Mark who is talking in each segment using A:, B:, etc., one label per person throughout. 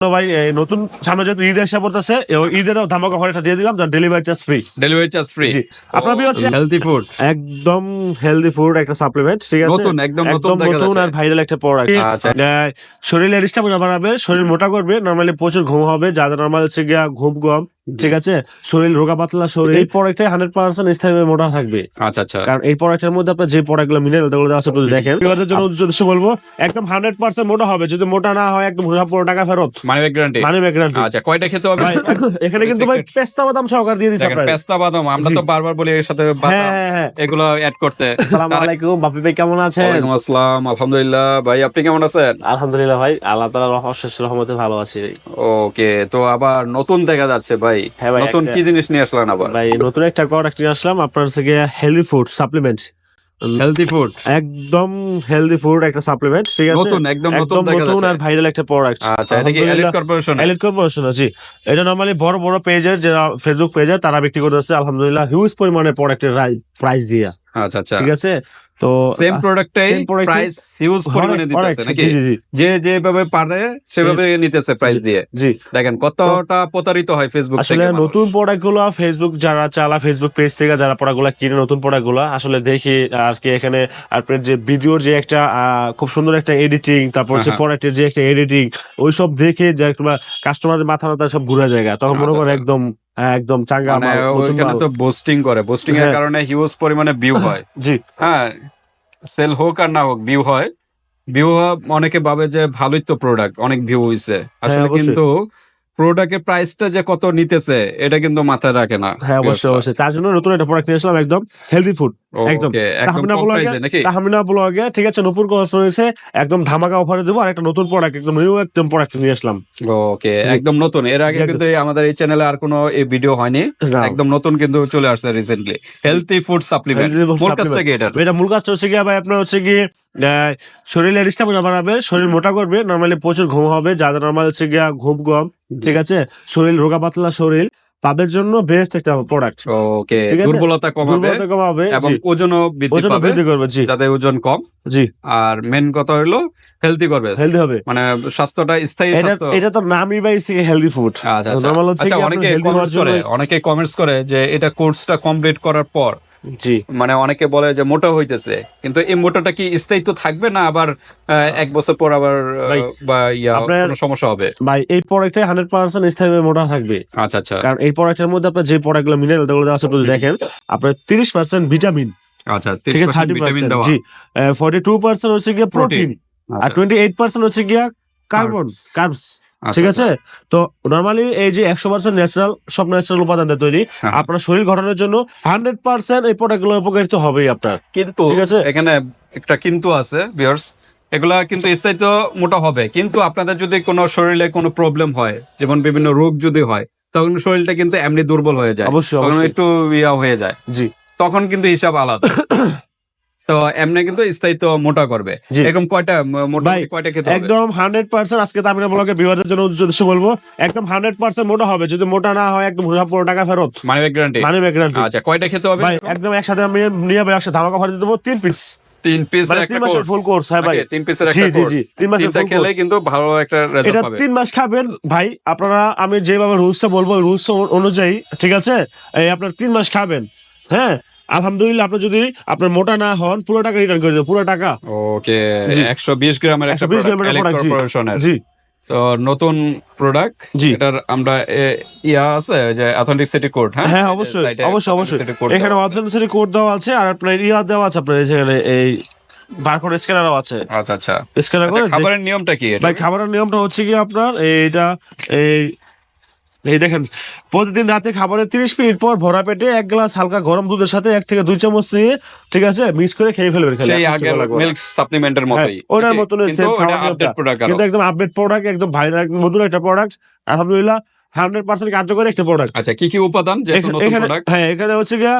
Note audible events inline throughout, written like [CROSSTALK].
A: তো ভাই নতুন সামনে যেহেতু ঈদ এসে পড়তেছে ঈদের ধামাকা অফার দিয়ে দিলাম delivery charge free
B: delivery charge free.
A: আপনার বিয়ার
B: হেলদি ফুড
A: একদম হেলদি ফুড একটা সাপ্লিমেন্ট ঠিক আছে?
B: নতুন, একদম নতুন
A: নতুন আর ভাইরাল একটা প্রোডাক্ট
B: আচ্ছা।
A: শরীরের স্টামিনা বাড়াবে শরীর মোটা করবে নরমালি প্রচুর ঘুম হবে যাদের নরমাল হচ্ছে গিয়া ঘুম কম। ঠিক আছে? শরীর রোগা পাতলা শরীর। এই প্রোডাক্টে হান্ড্রেড পার্সেন্ট স্থায়ী মোটা থাকবে।
B: আচ্ছা আচ্ছা।
A: কারণ এই প্রোডাক্টের মধ্যে আপনার যে প্রোডাক্টগুলো মিনারেলগুলো দেওয়া আছে একটু দেখেন। এবারের জন্য উদ্দেশ্য বলব একদম হান্ড্রেড পার্সেন্ট মোটা হবে। যদি মোটা না হয় একদম পুরো টাকা ফেরত।
B: মানে গ্যারান্টি
A: মানে গ্যারান্টি
B: আচ্ছা কয়টা খেতে হবে?
A: এখানে কিন্তু ভাই পেস্তা বাদাম সহকার দিয়ে দিচ্ছে আপনার।
B: পেস্তা বাদাম আমরা তো বারবার বলি এর সাথে
A: হ্যাঁ
B: বাদাম।
A: হ্যাঁ হ্যাঁ
B: এগুলো অ্যাড করতে।
A: সালাম
B: তারা-
A: আলাইকুম বাপি ভাই কেমন আছেন?
B: ওয়ালাইকুম আসসালাম আলহামদুলিল্লাহ। ভাই আপনি কেমন আছেন?
A: আলহামদুলিল্লাহ ভাই আল্লাহ তাআলার অশেষ রহমতে ভালো আছি।
B: ওকে তো আবার নতুন দেখা যাচ্ছে ভাই।
A: হ্যাঁ ভাই,
B: নতুন কি জিনিস নিয়ে আসলেন আবার?
A: ভাই নতুন একটা প্রোডাক্ট নিয়ে আসলাম আপনার থেকে healthy food supplement
B: healthy food
A: একদম হেলদি ফুড একটা সাপ্লিমেন্ট ঠিক আছে?
B: নতুন একদম নতুন
A: নতুন আর ভাইরাল একটা প্রোডাক্ট
B: আচ্ছা এটা কি এলিট কর্পোরেশন
A: এলিট কর্পোরেশন আছে এটা নরমালি বড় বড় পেজের যারা ফেসবুক পেজে তারা বিক্রি করতেছে আলহামদুলিল্লাহ হিউজ পরিমাণে প্রোডাক্টের প্রাইস দিয়ে।
B: আচ্ছা আচ্ছা।
A: ঠিক আছে? তো
B: সেম প্রোডাক্টটাই প্রাইস হিউজ পরিমাণে দিতেছে নাকি?
A: জি জি। জি
B: যে যেভাবে পারে সেভাবে নিতেছে প্রাইস দিয়ে।
A: জি।
B: দেখেন কতটা প্রতারিত হয় ফেসবুক
A: আসলে। নতুন প্রোডাক্টগুলো ফেসবুক যারা চালা ফেসবুক পেজ থেকে যারা প্রোডাক্টগুলো কিনে নতুন প্রোডাক্টগুলো আসলে দেখি আর কি এখানে আপনার যে ভিডিওর যে একটা খুব সুন্দর একটা এডিটিং তারপর হচ্ছে
B: হ্যাঁ।
A: প্রোডাক্টের যে একটা এডিটিং ওই সব দেখে যে কাস্টমারের মাথা মাথা সব ঘুরে জায়গা তখন মনে
B: আচ্ছা,
A: করে
B: আচ্ছা।
A: একদম হ্যাঁ, একদম চাঙ্গা
B: মানে
A: মাল,
B: তো বোস্টিং করে। বোস্টিং এর
A: হ্যাঁ।
B: কারণে হিউজ পরিমাণে ভিউ হয়। [LAUGHS]
A: জি।
B: হ্যাঁ সেল হোক আর না হোক ভিউ হয়। ভিউ অনেকে ভাবে যে ভালোই তো প্রোডাক্ট অনেক ভিউ হইছে। আসলে
A: হ্যাঁ, অবশ্যই।
B: কিন্তু প্রোডাক্টের প্রাইসটা যে কত নিতেছে এটা কিন্তু মাথায় রাখে না
A: হ্যাঁ অবশ্যই অবশ্যই। তার জন্য নতুন একটা প্রোডাক্ট নিয়েছিলাম একদম হেলদি ফুড একদম। তাহমিনা ব্লগে ঠিক আছে রয়েছে ধামাকা অফারে দেবো আর একটা নতুন প্রোডাক্ট একদম নিউ একদম প্রোডাক্ট নিয়ে আসলাম।
B: ওকে একদম নতুন। এর আগে কিন্তু আমাদের এই চ্যানেলে আর কোনো এই ভিডিও হয়নি। একদম নতুন কিন্তু চলে আসছে রিসেন্টলি ফুড সাপ্লিমেন্ট
A: Healthy
B: মূল কাজটা কি এটার
A: এটা। মূল কাজটা হচ্ছে গিয়ে ভাই আপনার হচ্ছে স্টামিনা বাড়াবে শরীর মোটা করবে নর্মালি প্রচুর ঘুম হবে যাদের নর্মাল হচ্ছে গিয়া ঘুম কম ঠিক আছে? শরীর রোগা পাতলা শরীর। তাদের জন্য বেস্ট একটা প্রোডাক্ট
B: ওকে দুর্বলতা কমাবে
A: দুর্বলতা কমাবে
B: এবং
A: জি।
B: ওজনও বৃদ্ধি
A: ওজন
B: পাবে
A: বৃদ্ধি করবে জি।
B: যাতে ওজন কম।
A: জি।
B: আর মেন কথা হলো হেলদি করবে
A: হেলদি হবে।
B: মানে স্বাস্থ্যটা স্থায়ী স্বাস্থ্য।
A: এটা তো নামই বাইছে হেলদি ফুড
B: আচ্ছা আচ্ছা। আচ্ছা অনেকে কমেন্টস করে অনেকে কমেন্টস করে যে এটা কোর্সটা কমপ্লিট করার পর
A: জি।
B: মানে অনেকে বলে যে মোটা হইতেছে কিন্তু এই মোটাটা কি স্থায়িত্ব থাকবে না আবার এক বছর পর আবার বা ইয়া কোনো সমস্যা হবে?
A: ভাই এই প্রোডাক্টে হান্ড্রেড পার্সেন্ট স্থায়ী মোটা থাকবে।
B: আচ্ছা আচ্ছা।
A: কারণ এই প্রোডাক্টের মধ্যে আপনার যে প্রোডাক্টগুলো মিনারেলগুলো আছে একটু দেখেন আপনার তিরিশ পার্সেন্ট ভিটামিন
B: আচ্ছা
A: ঠিক
B: তিরিশ
A: আছে থার্টি
B: ভিটামিন
A: পার্সেন্ট
B: দেওয়া।
A: জি। ফর্টি টু পার্সেন্ট হচ্ছে গিয়ে প্রোটিন আর
B: আচ্ছা,
A: টোয়েন্টি এইট পার্সেন্ট হচ্ছে গিয়া কার্বন কার্বস
B: আচ্ছা,
A: ঠিক
B: আচ্ছা।
A: আছে? তো নর্মালি এই যে একশো পার্সেন্ট ন্যাচারাল সব ন্যাচারাল উপাদান দিয়ে তৈরি।
B: হ্যাঁ।
A: আপনার শরীর গঠনের জন্য হান্ড্রেড পার্সেন্ট এই প্রোডাক্টগুলো উপকারিত হবেই আপনার।
B: কিন্তু
A: ঠিক আছে?
B: এখানে একটা কিন্তু আছে ভিউয়ার্স এগুলা কিন্তু স্থায়িত্ব মোটা হবে। কিন্তু আপনাদের যদি কোনো শরীরে কোনো প্রবলেম হয় যেমন বিভিন্ন রোগ যদি হয় তখন শরীরটা কিন্তু এমনি দুর্বল হয়ে যায়।
A: অবশ্যই।
B: একটু ইয়া হয়ে যায়।
A: জি।
B: তখন কিন্তু হিসাব আলাদা। [COUGHS] তো এমনি কিন্তু স্থায়িত্ব মোটা করবে। এরকম কয়টা মোটামুটি কয়টা খেতে হবে?
A: একদম হান্ড্রেড পার্সেন্ট আজকে তামিনা ব্লকে বিবাদের জন্য উদ্দেশ্য বলব। একদম হান্ড্রেড পার্সেন্ট মোটা হবে। যদি মোটা না হয় একদম সব টাকা ফেরত।
B: মানে গ্যারান্টি
A: মানে গ্যারান্টি
B: আচ্ছা কয়টা খেতে হবে?
A: ভাই একদম একসাথে আমি নিয়ে ভাই একসাথে ধামাকা দেবো তিন পিস
B: তিন পিস
A: মানে
B: একটা কোর্স
A: ফুল কোর্স হ্যাঁ ভাই।
B: তিন পিসের একটা কোর্স
A: তিন মাসের
B: তিনটা খেলে কিন্তু ভালো একটা রেজাল্ট
A: তিন মাস খাবেন। ভাই আপনারা আমি যেভাবে রুলসটা বলব রুলস অনুযায়ী ঠিক আছে? এই আপনার তিন মাস খাবেন হ্যাঁ? আলহামদুলিল্লাহ আপনি যদি আপনার মোটা না হন পুরো টাকা রিটার্ন করে দেবো পুরো টাকা
B: ওকে। একশো বিশ গ্রামের একটা
A: 120 গ্রামের
B: প্রোডাক্ট
A: জি।
B: তো নতুন প্রোডাক্ট
A: জি।
B: এটার আমরা ইয়া আছে যে অথেন্টিসিটি কোড হ্যাঁ
A: হ্যাঁ অবশ্যই অবশ্যই অবশ্যই এখানে
B: আছে।
A: অথেন্টিসিটি কোড দেওয়া আছে আর আপনার ইয়া দেওয়া আছে আপনার যেখানে এই বারকোড স্ক্যানারও আছে
B: আচ্ছা আচ্ছা
A: স্ক্যানার
B: আচ্ছা,
A: করে
B: খাবারের নিয়মটা কি
A: ভাই খাবারের নিয়মটা হচ্ছে কি আপনার এইটা এই এই দেখেন প্রতিদিন রাতে খাবারের তিরিশ মিনিট পর ভরা পেটে এক গ্লাস হালকা গরম দুধের সাথে এক থেকে দুই চামচ দিয়ে ঠিক আছে মিক্স করে খেয়ে ফেলবেন খালি।
B: মিল্ক সাপ্লিমেন্টের
A: হ্যাঁ, ওটার? মতনই
B: কিন্তু
A: একদম আপডেট প্রোডাক্ট একদম ভাইরাল নতুন একটা প্রোডাক্ট আলহামদুলিল্লাহ হান্ড্রেড পার্সেন্ট কার্যকরী একটা প্রোডাক্ট
B: আচ্ছা কি কি উপাদান
A: এখানে হ্যাঁ এখানে হচ্ছে গিয়া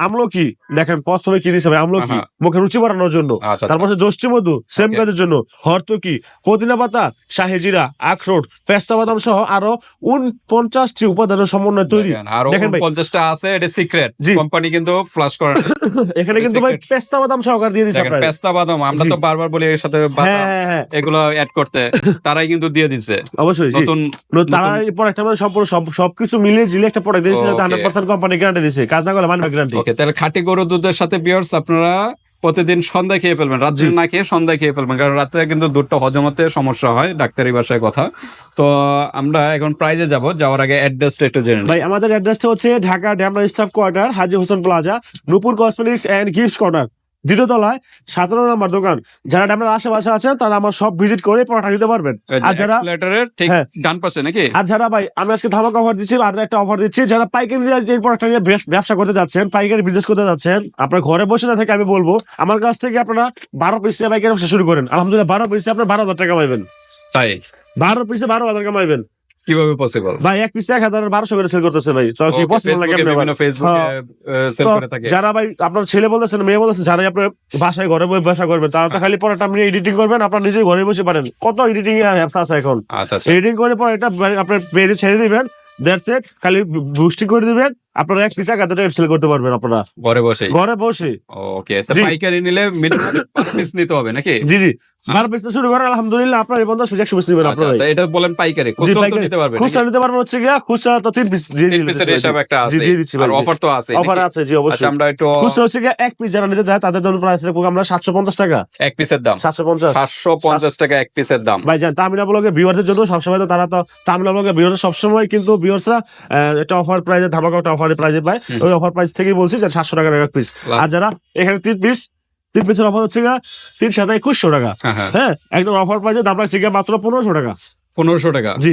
A: আমলকি। দেখেন প্রথমে কি দিচ্ছে আমলকি। মুখে রুচি বাড়ানোর জন্য।
B: আচ্ছা
A: তারপর হচ্ছে জষ্টি মধু সেম কাজের জন্য। হরতকি পুদিনা পাতা শাহেজিরা আখরোট পেস্তা বাদাম সহ আরও উনপঞ্চাশটি উপাদানের সমন্বয়ে তৈরি।
B: দেখেন। পঞ্চাশটা আছে এটা সিক্রেট। কোম্পানি কিন্তু ফ্লাশ করে [COUGHS]
A: এখানে কিন্তু ভাই পেস্তা বাদাম সহকার দিয়ে দিচ্ছে
B: পেস্তা বাদাম আমরা তো বারবার বলি এর সাথে
A: হ্যাঁ হ্যাঁ হ্যাঁ।
B: এগুলো অ্যাড করতে। [COUGHS] তারাই কিন্তু দিয়ে দিছে।
A: অবশ্যই।
B: নতুন
A: ন- তারা এই প্রোডাক্ট মানে সম্পূর্ণ সব সবকিছু ঝিলে একটা প্রোডাক্ট দিয়েছে
B: Okay.
A: Hundred percent company guarantee দিচ্ছে কাজ না করলে মানবে গ্যারান্টি
B: ওকে তাহলে খাঁটি গরু দুধের সাথে বিয়ার্স আপনারা প্রতিদিন সন্ধ্যায় খেয়ে ফেলবেন রাত্রে না খেয়ে সন্ধ্যায় খেয়ে ফেলবেন কারণ রাত্রে কিন্তু দুধটা হজম হতে সমস্যা হয় ডাক্তারি ভাষায় কথা। তো আমরা এখন প্রাইজে যাব যাওয়ার আগে অ্যাড্রেসটা একটু জেনে
A: ভাই আমাদের অ্যাড্রেসটা হচ্ছে Dhaka Demra staff quarter Haji Hossain plaza Nupur cosmetics and gift corner দ্বিতীয় তলায় সতেরো নম্বর দোকান। যারা ড্যামের আশেপাশে আছেন তারা আমার সব ভিজিট করে প্রোডাক্ট নিতে পারবেন। আর যারা হ্যাঁ।
B: ডান পাশে নাকি?
A: আর যারা ভাই আমি আজকে ধামাক অফার দিচ্ছি আর একটা অফার দিচ্ছি যারা পাইকারি দিয়ে যে প্রোডাক্টটা নিয়ে ব্যবসা করতে যাচ্ছেন পাইকারি বিজনেস করতে যাচ্ছেন আপনার ঘরে বসে না থেকে আমি বলব আমার কাছ থেকে আপনারা বারো পিস পাইকারি ব্যবসা শুরু করেন। আলহামদুলিল্লাহ বারো পিসে আপনার বারো হাজার টাকা পাইবেন।
B: তাই?
A: বারো পিসে বারো হাজার টাকা পাইবেন।
B: কীভাবে পসিবল
A: ভাই এক পিসে এক হাজার বারোশো করে সেল করতেছে ভাই। তো কি পসিবল লাগে
B: বিভিন্ন? ফেসবুকে
A: হ্যাঁ।
B: সেল করে থাকে।
A: যারা ভাই আপনার ছেলে বলতেছেন মেয়ে বলতেছেন যারা আপনার বাসায় ঘরে বসে ব্যবসা করবেন তারা তো খালি পরে আপনি এডিটিং করবেন আপনার নিজে ঘরে বসে পারেন। কত এডিটিং অ্যাপস আছে এখন?
B: আচ্ছা আচ্ছা।
A: এডিটিং করে পরে এটা আপনার পেজে ছেড়ে দিবেন দ্যাটস ইট খালি বুস্টিং করে দিবেন আপনারা এক পিস এক হাজার টাকা সেল করতে পারবেন আপনারা।
B: ঘরে বসে
A: ঘরে বসে
B: ওকে পাইকারি নিলে [LAUGHS] পিস নিতে হবে নাকি?
A: জি জি। বারো পিস শুরু করেন আলহামদুলিল্লাহ আপনার এই পঞ্চাশ পিস একশো পিস নেবেন
B: আচ্ছা
A: আপনারা
B: এটা বলেন পাইকারি। খুচরা তো নিতে পারবে
A: খুচরা নিতে পারবেন হচ্ছে গিয়া খুচরা তো তিন পিস
B: তিন পিসের হিসাব একটা আছে।
A: দিয়ে দিচ্ছি
B: আর অফার তো আছে
A: অফার আছে জি
B: আচ্ছা
A: অবশ্যই।
B: আমরা একটু
A: খুচরা হচ্ছে গিয়া এক পিস যারা নিতে যায় তাদের জন্য প্রাইস রাখব আমরা সাতশো পঞ্চাশ টাকা।
B: এক পিসের দাম।
A: সাতশো পঞ্চাশ।
B: সাতশো পঞ্চাশ টাকা এক পিসের দাম।
A: ভাই জান ব্লগে ভিউয়ারদের জন্য সবসময় তো তারা তো তামিলা ব্লগে ভিউয়ার সবসময় কিন্তু ভিউয়ার্সরা একটা অফার প্রাইজে ধামাকা একটা অফার প্রাইজে পায়। ওই অফার প্রাইস থেকেই বলছি যে সাতশো টাকা এক পিস আর যারা এখানে তিন পিস তিন পিসের অফার হচ্ছে গা তিন সাথে একুশশো টাকা।
B: হ্যাঁ হ্যাঁ।
A: হ্যাঁ একদম অফার প্রাইজে দাম রাখছে গিয়ে মাত্র পনেরোশো টাকা।
B: পনেরোশো টাকা?
A: জি।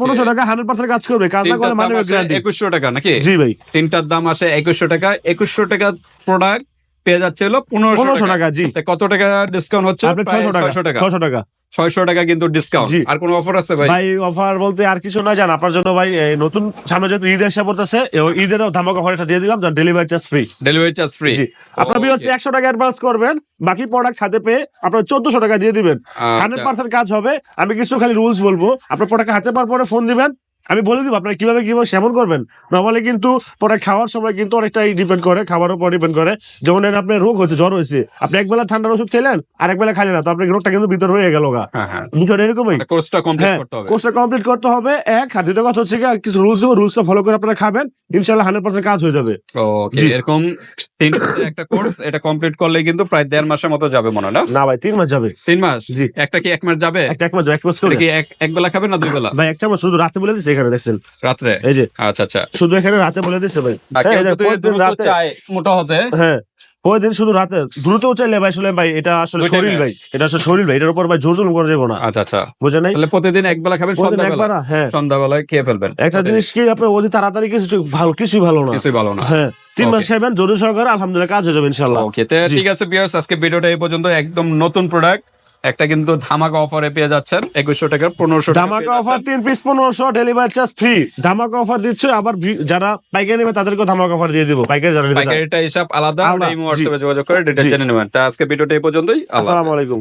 A: পনেরোশো টাকা হান্ড্রেড পার্সেন্ট কাজ করবে। কাজ না মানে
B: একুশশো টাকা নাকি?
A: জি ভাই।
B: তিনটার দাম আসে একুশশো টাকা। একুশশো টাকা প্রোডাক্ট পেয়ে যাচ্ছে হলো পনেরোশো
A: পনেরোশো
B: টাকা।
A: জি।
B: কত টাকা ডিসকাউন্ট হচ্ছে?
A: ছয়শো টাকা।
B: ছয়শো টাকা।
A: ছয়শো টাকা
B: কিন্তু ডিসকাউন্ট। আর কোনো অফার আছে ভাই?
A: ভাই অফার বলতে আর কিছু না জান আপনার জন্য ভাই নতুন সামনে যেহেতু ঈদ এসে পড়তেছে ঈদের ধামাক অফার এটা দিয়ে দিলাম delivery charge free
B: delivery charge free
A: আপনার বিয়ার একশো টাকা অ্যাডভান্স করবেন বাকি প্রোডাক্ট হাতে পেয়ে আপনার চোদ্দশো টাকা দিয়ে দিবেন।
B: আচ্ছা।
A: হান্ড্রেড পার্সেন্ট কাজ হবে আমি কিছু খালি রুলস বলব আপনার প্রোডাক্ট হাতে পাওয়ার পরে ফোন দিবেন আমি বলে দিব আপনার কীভাবে কীভাবে সেমন করবেন। নর্মালি কিন্তু প্রোডাক্ট খাওয়ার সময় কিন্তু অনেকটাই ডিপেন্ড করে খাবারের উপর ডিপেন্ড করে। যেমন আপনার রোগ হচ্ছে জ্বর হয়েছে আপনি একবেলা ঠান্ডার ওষুধ খেলেন আর একবেলা খাইলেন না তো আপনার রোগটা কিন্তু ভিতর হয়ে গেল গা।
B: হ্যাঁ হ্যাঁ।
A: বিষয়টা এরকমই?
B: কোর্সটা কমপ্লিট
A: হ্যাঁ
B: করতে হবে।
A: কোর্সটা কমপ্লিট করতে হবে। এক আর দ্বিতীয় কথা হচ্ছে কি, কিছু রুলস দেবো রুলসটা ফলো করে আপনারা খাবেন ইনশাল্লাহ হান্ড্রেড পার্সেন্ট কাজ হয়ে যাবে।
B: ওকে এরকম তিন একটা কোর্স এটা কমপ্লিট করলে কিন্তু প্রায় দেড় মাসের মতো যাবে মনে হয় না?
A: না ভাই তিন মাস যাবে।
B: তিন মাস?
A: জি।
B: একটা কি এক মাস যাবে?
A: একটা এক মাস যাবে, এক মাস করে।
B: কি এক বেলা খাবে না দুই বেলা?
A: ভাই শুধু রাতে বলে দিছে এখানে দেখছেন? এই যে।
B: আচ্ছা আচ্ছা।
A: শুধু এখানে রাতে বলে দিচ্ছে ভাই।
B: আর কেউ
A: এই
B: যদি দ্রুত চায় মোটা হতে
A: হ্যাঁ। ওই দিন শুধু রাতে দ্রুত চাইলে ভাই আসলে ভাই এটা আসলে শরীর ভাই এটা আসলে শরীর ভাই এটার উপর ভাই জোর জোর করে দেবো না।
B: আচ্ছা আচ্ছা।
A: বুঝে নাই?
B: তাহলে প্রতিদিন এক বেলা খাবেন সন্ধ্যাবেলা?
A: হ্যাঁ।
B: সন্ধ্যাবেলায় খেয়ে ফেলবেন।
A: একটা জিনিস কি আপনি অতি তাড়াতাড়ি কিছু ভালো কিছুই ভালো না।
B: কিছুই ভালো না।
A: হ্যাঁ তিন মাস খাবেন জরুরি সহকারে আলহামদুলিল্লাহ কাজ হয়ে যাবে ইনশাআল্লাহ।
B: ওকে ঠিক আছে বিয়ার্স আজকে ভিডিওটা এই পর্যন্ত একদম নতুন প্রোডাক্ট একটা কিন্তু ধামাকা অফারে পেয়ে যাচ্ছেন একুশশো টাকা পনেরোশো
A: ধামাকা অফার তিন পিস পনেরোশো ডেলিভারি চার্জ ফ্রি ধামাকা অফার দিচ্ছে আবার যারা পাইকারি নেবে তাদেরকেও ধামাকা অফার দিয়ে দিব। পাইকারি যারা
B: পাইকারিটা হিসাব আলাদা
A: আমরা
B: এই। হোয়াটসঅ্যাপে যোগাযোগ করে ডিটেলস জেনে নেবেন। তা আজকে ভিডিওটা এই পর্যন্তই।
A: আসসালামু আলাইকুম।